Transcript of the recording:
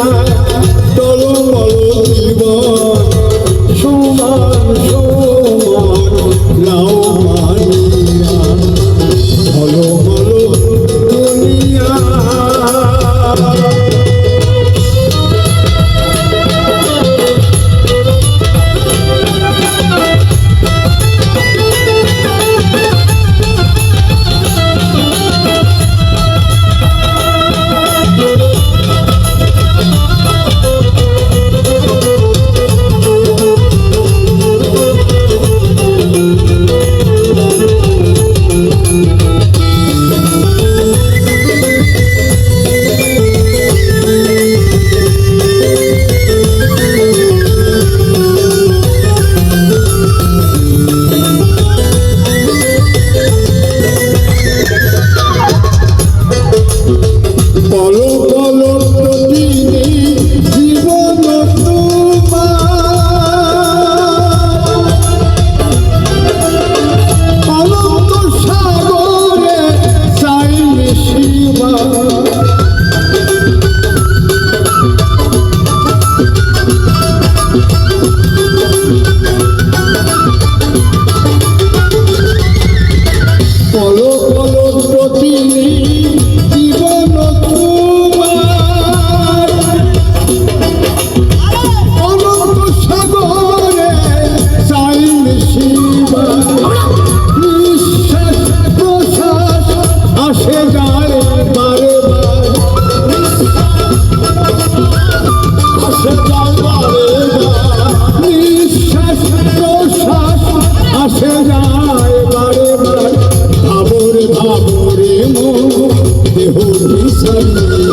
দুনিয়া চলো জীবন সমান বলো দেহ বিছাইয়া